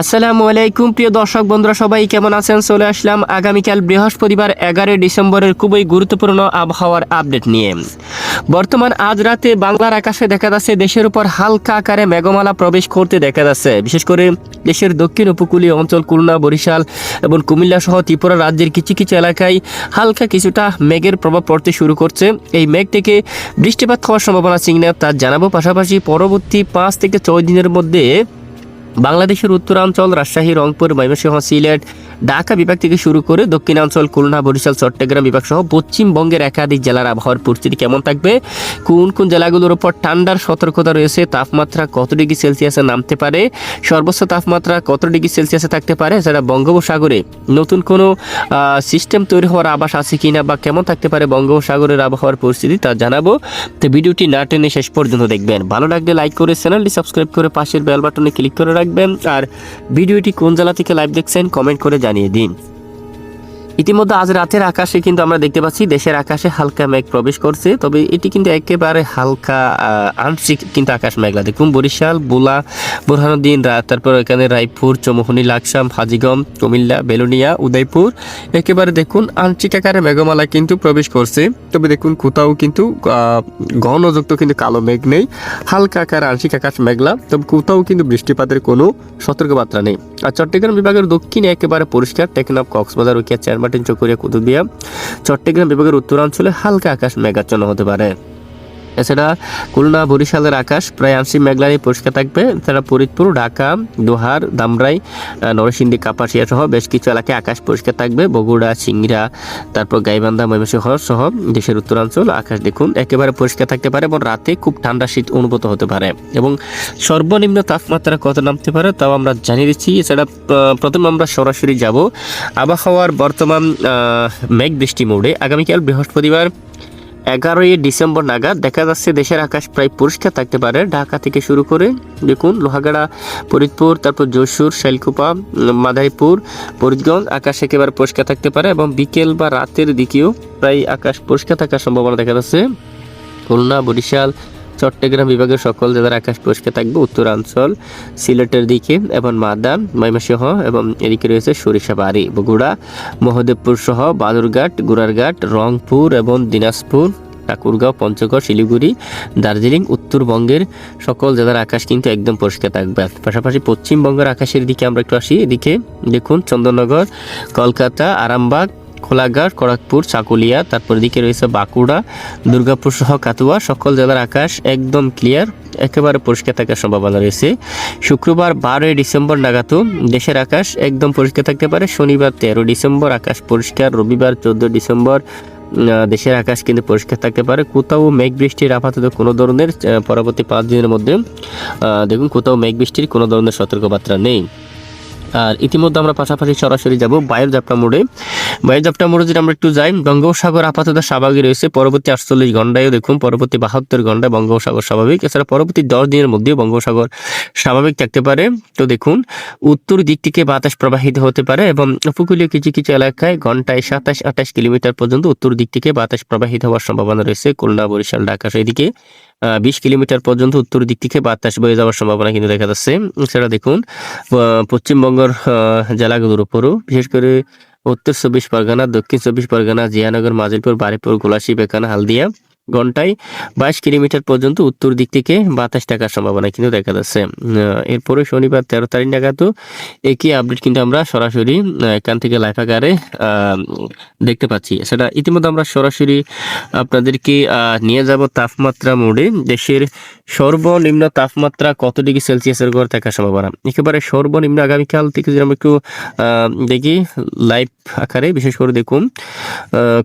আসসালামু আলাইকুম, প্রিয় দর্শক বন্ধুরা, সবাই কেমন আছেন? চলে আসলাম আগামীকাল বৃহস্পতিবার, এগারোই ডিসেম্বরের খুবই গুরুত্বপূর্ণ আবহাওয়ার আপডেট নিয়ে। বর্তমান আজ রাতে বাংলার আকাশে দেখা যাচ্ছে, দেশের উপর হালকা আকারে মেঘমালা প্রবেশ করতে দেখা যাচ্ছে। বিশেষ করে দেশের দক্ষিণ উপকূলীয় অঞ্চল খুলনা, বরিশাল এবং কুমিল্লা সহ ত্রিপুরা রাজ্যের কিছু কিছু এলাকায় হালকা কিছুটা মেঘের প্রভাব পড়তে শুরু করছে। এই মেঘ থেকে বৃষ্টিপাত হওয়ার সম্ভাবনা চিহ্নে তা জানাব। পাশাপাশি পরবর্তী পাঁচ থেকে ছয় দিনের মধ্যে বাংলাদেশের উত্তরাঞ্চল রাজশাহী রংপুর ময়মনসিংহ সিলেট ঢাকা বিভাগ থেকে শুরু করে দক্ষিণাঞ্চল, খুলনা, বরিশাল, চট্টগ্রাম বিভাগ সহ পশ্চিমবঙ্গের একাধিক জেলার আবহাওয়ার পরিস্থিতি কেমন থাকবে? কোন কোন জেলাগুলোর উপর ঠান্ডার সতর্কতা রয়েছে? তাপমাত্রা কত ডিগ্রি সেলসিয়াসে নামতে পারে? সর্বোচ্চ তাপমাত্রা কত ডিগ্রি সেলসিয়াসে থাকতে পারে? সেটা বঙ্গোপসাগরে নতুন কোনো সিস্টেম তৈরি হওয়ার আবাস আছে কিনা বা কেমন থাকতে পারে বঙ্গোপসাগরের আবহাওয়ার পরিস্থিতি তা জানাব। তো ভিডিওটি না টেনে শেষ পর্যন্ত দেখবেন। ভালো লাগলে লাইক করে, চ্যানেলটি সাবস্ক্রাইব করে পাশের বেল বাটনে ক্লিক করে রাখবেন। আর ভিডিওটি কোন জেলা থেকে লাইভ দেখছেন, কমেন্ট করে জানিয়ে দিন। ইতিমধ্যে আজ রাতের আকাশে কিন্তু আমরা দেখতে পাচ্ছি দেশের আকাশে হালকা মেঘ প্রবেশ করছে। তবে এটি কিন্তু একেবারে হালকা আংশিক কিন্তু আকাশ মেঘলা। দেখুন, বরিশাল, বোলা, বোরহানুদ্দিন তারপর এখানে রায়পুর, চৌমোহনী, লাকসাম হাজিগম কুমিল্লা, বেলুনিয়া, উদয়পুর। একেবারে দেখুন, আংশিক আকারে মেঘমালা কিন্তু প্রবেশ করছে। তবে দেখুন, কোথাও কিন্তু ঘনযুক্ত কিন্তু কালো মেঘ নেই। হালকা আকার আংশিক আকাশ মেঘলা। তবে কোথাও কিন্তু বৃষ্টিপাতের কোনো সতর্কবার্তা নেই। আর চট্টগ্রাম বিভাগের দক্ষিণে একেবারে পরিষ্কার। টেকনাফ, কক্সবাজার উকিয়া চেয়ারমার্টিন চকরিয়া কুতুবিয়া চট্টগ্রাম বিভাগের উত্তরাঞ্চলে হালকা আকাশ মেঘাচ্ছন্ন হতে পারে। এছাড়া খুলনা, বরিশালের আকাশ, প্রায় আংশিক মেঘলানি পরিষ্কার থাকবে। এছাড়া ফরিদপুর, ঢাকা, দোহার, দামরাই নরসিংদী, কাপাসিয়া সহ বেশ কিছু এলাকায় আকাশ পরিষ্কার থাকবে। বগুড়া সিংড়া তারপর গাইবান্ধা, ময়মনসিংহ সহ দেশের উত্তরাঞ্চল আকাশ দেখুন একেবারে পরিষ্কার থাকতে পারে এবং রাতে খুব ঠান্ডা শীত অনুভূত হতে পারে। এবং সর্বনিম্ন তাপমাত্রা কত নামতে পারে তাও আমরা জানিয়ে দিচ্ছি। এছাড়া প্রথমে আমরা সরাসরি যাব আবহাওয়ার বর্তমান মেঘ বৃষ্টি মোড়ে। আগামীকাল বৃহস্পতিবার এগারোই ডিসেম্বর নাগাদ দেখা যাচ্ছে দেশের আকাশ প্রায় পরিষ্কার থাকতে পারে। ঢাকা থেকে শুরু করে দেখুন লোহাগাড়া, ফরিদপুর, তারপর যশোর শাইলকুপা মাধাইপুর ফরিদগঞ্জ আকাশ একেবারে পরিষ্কার থাকতে পারে এবং বিকেল বা রাতের দিকেও প্রায় আকাশ পরিষ্কার থাকার সম্ভাবনা দেখা যাচ্ছে। খুলনা, বরিশাল চট্টগ্রাম বিভাগের সকল জেলার আকাশ পরিষ্কার থাকবে উত্তরাঞ্চল, সিলেটের দিকে এবং মাদা, ময়মনসিংহ এবং এদিকে রয়েছে সরিষাবাড়ি বগুড়া, মহদেবপুর সহ বালুরঘাট গুড়ারঘাট রংপুর এবং দিনাজপুর, ঠাকুরগাঁও, পঞ্চগড়, শিলিগুড়ি, দার্জিলিং, উত্তরবঙ্গের সকল জেলার আকাশ কিন্তু একদম পরিষ্কার থাকবে। পাশাপাশি পশ্চিমবঙ্গের আকাশের দিকে আমরা একটু আসি, এদিকে দেখুন চন্দননগর, কলকাতা, আরামবাগ খোলাঘাট, খড়গপুর, চাকুলিয়া, তারপর দিকে রয়েছে বাঁকুড়া, দুর্গাপুর সহ কাতুয়া। সকল জেলার আকাশ একদম ক্লিয়ার একেবারে পরিষ্কার থাকার সম্ভাবনা রয়েছে। শুক্রবার বারোই ডিসেম্বর নাগাদও দেশের আকাশ একদম পরিষ্কার থাকতে পারে। শনিবার তেরো ডিসেম্বর আকাশ পরিষ্কার, রবিবার চোদ্দ ডিসেম্বর দেশের আকাশ কিন্তু পরিষ্কার থাকতে পারে। কোথাও মেঘ বৃষ্টির আপাতত কোনো ধরনের পরবর্তী পাঁচ দিনের মধ্যে দেখুন, কোথাও মেঘ বৃষ্টির কোনো ধরনের সতর্কবার্তা নেই। আর ইতিমধ্যে আমরা পাশাপাশি সরাসরি যাব বায়ুর জাপটা মোড়ে। বায়ুর জাপটা মোড়ে যদি আমরা একটু যাই, বঙ্গোপসাগর আপাতত স্বাভাবিক রয়েছে। পরবর্তী আটচল্লিশ ঘন্টায়ও দেখুন, পরবর্তী বাহাত্তর ঘন্টায় বঙ্গোপসাগর স্বাভাবিক। এছাড়া পরবর্তী দশ দিনের মধ্যেও বঙ্গোপসাগর স্বাভাবিক থাকতে পারে। তো দেখুন, উত্তর দিক থেকে বাতাস প্রবাহিত হতে পারে এবং উপকূলীয় কিছু কিছু এলাকায় ঘন্টায় সাতাশ আঠাশ কিলোমিটার পর্যন্ত উত্তর দিক থেকে বাতাস প্রবাহিত হওয়ার সম্ভাবনা রয়েছে। খুলনা, বরিশাল, ঢাকা সেদিকে বিশ কিলোমিটার পর্যন্ত উত্তর দিক থেকে বাতাস বয়ে যাওয়ার সম্ভাবনা কিন্তু দেখা যাচ্ছে। এছাড়া দেখুন পশ্চিমবঙ্গের জেলাগুলোর উপরও। বিশেষ করে উত্তর চব্বিশ পরগনা, দক্ষিণ চব্বিশ পরগনা, জিয়ানগর মাজিলপুর বারিপুর গোলাশি বেকানা, হালদিয়া। ঘন্টায় বাইশ কিলোমিটার পর্যন্ত উত্তর দিক থেকে বাতাস থাকার সম্ভাবনা কিন্তু দেখা যাচ্ছে। এরপরে শনিবার তেরো তারিখ নাগাদও একই আপডেট কিন্তু আমরা সরাসরি এখান থেকে লাইভ আকারে দেখতে পাচ্ছি। সেটা ইতিমধ্যে আমরা সরাসরি আপনাদেরকে নিয়ে যাব তাপমাত্রা মোডে। দেশের সর্বনিম্ন তাপমাত্রা কত ডিগ্রি সেলসিয়াসের ঘর থাকার সম্ভাবনা? একেবারে সর্বনিম্ন আগামীকাল থেকে যদি আমরা একটু দেখি লাইভ আকারে বিশেষ করে দেখুন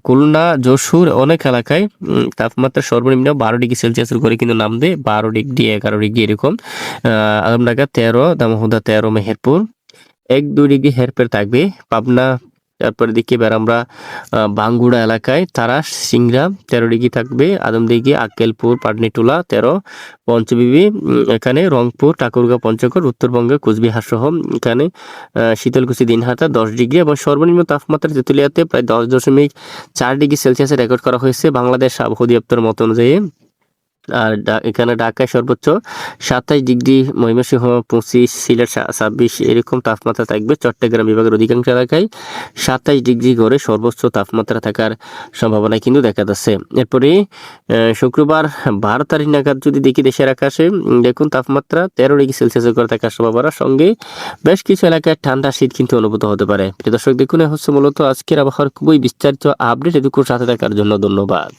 খুলনা যশোর অনেক এলাকায় উম, তাপমাত্রা সর্বনিম্ন বারো ডিগ্রি সেলসিয়াসের ঘরে কিন্তু নামবে। বারো ডিগ্রি এগারো ডিগ্রি এরকম। আহ, আলমডাঙ্গা তেরো দামোহদা তেরো মেহেরপুর। এক দুই ডিগ্রি হেরফের থাকবে। পাবনা তারপরে দিকে আমরা বাঙ্গুড়া এলাকায় তারা সিংড়া তেরো ডিগ্রি থাকবে, আদমদিঘি, আক্কেলপুর, পাটনিটুলা তেরো, পঞ্চবিবি এখানে রংপুর, ঠাকুরগাঁও, পঞ্চগড়, উত্তরবঙ্গে, কোচবিহার সহ এখানে শীতলকুচি, দিনহাটা দশ ডিগ্রি এবং সর্বনিম্ন তাপমাত্রা তেঁতুলিয়াতে প্রায় দশ দশমিক চার ডিগ্রি সেলসিয়াসে রেকর্ড করা হয়েছে বাংলাদেশ আবহাওয়া অধিদপ্তর মত অনুযায়ী। আর এখানে ঢাকায় সর্বোচ্চ সাতাইশ ডিগ্রি ময়মনসিংহ, পঁচিশ সিলেট ছাব্বিশ এরকম তাপমাত্রা থাকবে। চট্টগ্রাম বিভাগের অধিকাংশ এলাকায় সাতাইশ ডিগ্রি করে সর্বোচ্চ তাপমাত্রা থাকার সম্ভাবনা কিন্তু দেখা যাচ্ছে। এরপরে শুক্রবার বারো তারিখ নাগাদ যদি দেখি দেশের আকাশে দেখুন তাপমাত্রা তেরো ডিগ্রি সেলসিয়াস করে থাকার সম্ভাবনা সঙ্গে বেশ কিছু এলাকায় ঠান্ডা শীত কিন্তু অনুভূত হতে পারে। দর্শক, দেখুন হচ্ছে মূলত আজকের আবহাওয়ার খুবই বিস্তারিত আপডেট। এটুকুর সাথে থাকার জন্য ধন্যবাদ।